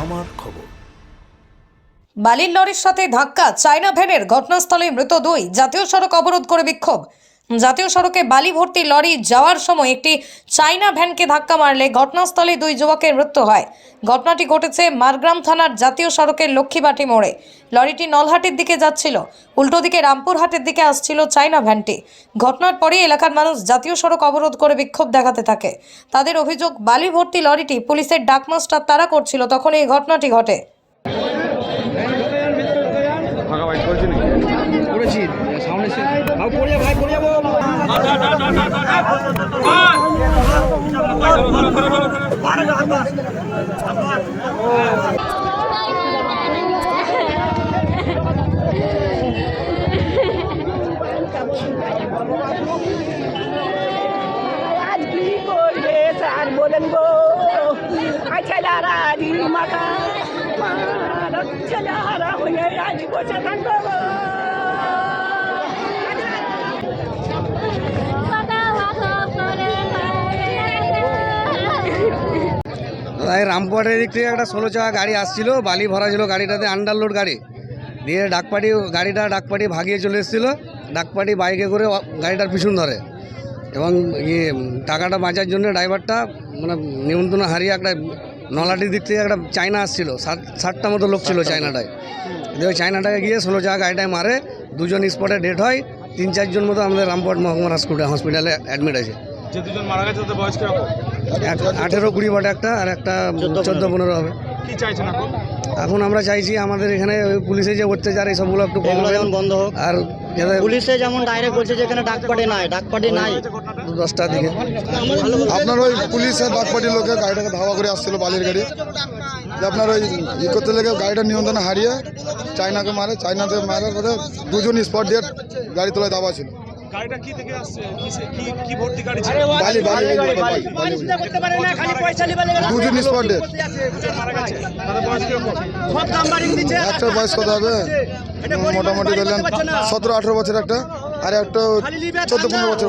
আমার খবর। বালির লরির সাথে ধাক্কা, চায়না ভ্যানের ঘটনাস্থলে মৃত দুই, জাতীয় সড়ক অবরোধ করে বিক্ষোভ। জাতীয় সড়কে বালি ভর্তি লরি যাওয়ার সময় একটি চায়না ভ্যানকে ধাক্কা মারলে ঘটনাস্থলে দুই যুবকের মৃত্যু হয়। ঘটনাটি ঘটেছে মারগ্রাম থানার জাতীয় সড়কের লক্ষ্মীবাটি মোড়ে। লরিটি নলহাটের দিকে যাচ্ছিল। উল্টো দিকে রামপুরহাটের দিকে আসছিল চায়না ভ্যানটি। ঘটনার পরে এলাকার মানুষ জাতীয় সড়ক অবরোধ করে বিক্ষোভ দেখাতে থাকে। তাদের অভিযোগ বালি ভর্তি লরিটি পুলিশের ডাকমাস্টার তারা করছিল তখন এই ঘটনাটি ঘটে। করেছি সামনে ভাই পড়ে যাব আজ কি করবে? স্যার বলেন গো। ছেলেরা আজ মাথা ছেলেরা হয়ে আজ বসে থাকব এই রামপুরহাটের দিক থেকে একটা ষোলো চাকা গাড়ি আসছিল বালি ভরা ছিল গাড়িটাতে আন্ডারলোড গাড়ি। দিয়ে ডাকপাটি গাড়িটা ডাকপাটি ভাগিয়ে চলে এসেছিল ডাকপাটি বাইকে করে গাড়িটার পিছন ধরে। এবং ইয়ে টাকাটা বাঁচার জন্য ড্রাইভারটা মানে নিমন্ত্রণ হারিয়ে একটা নলাটির দিক থেকে একটা চায়না আসছিল ষাট ষাটটা মতো লোক ছিল চায়নাটায়। দিয়ে ওই চায়নাটাকে গিয়ে ষোলো চাকা গাড়িটায় মারে দুজন স্পটে ডেট হয় তিন চারজন মতো আমাদের রামপুরহাট মহকুমার হসপিটাল হসপিটালে অ্যাডমিট আছে যে দুজন মারা গেছে তাদের বয়স কীরকম? আঠেরো কুড়ি বটে একটা আর একটা চোদ্দ পনেরো। হবে। এখন? এখন আমরা চাইছি আমাদের এখানে ওই পুলিশের যে অত্যাচার এই সবগুলো একটু বন্ধ হোক। আর পুলিশে যেমন ডাইরেক্ট বলছে যে এখানে ডাকপাটি নাই ডাকপাটি নাই। দশটার দিকে। আপনার ওই পুলিশের ডাকপাটির লোকে গাড়িটাকে ধাওয়া করে আসছিল বালির গাড়ি। আপনার ওই ই করতে লেগে গাড়িটা নিয়ন্ত্রণ হারিয়ে চায়নাকে মারে চায়নাতে মারার পরে দুজন স্পট দিয়ে গাড়ি তোলায় দাবা ছিল। গাড়িটা কি থেকে আসছে? কিসে- কি কি ভর্তি গাড়ি ছিল? বালি বালি বালি বালি বালি করতে পারে না খালি পয়সা নিবে লেগে দুজন স্পট ডেট মারা গেছে। তাদের বয়স কীরকম? সব নাম্বারিং দিচ্ছে। একটার বয়স কত হবে? মোটামুটি বললেন সতেরো আঠেরো বছর একটা আর একটা চোদ্দ পনেরো বছর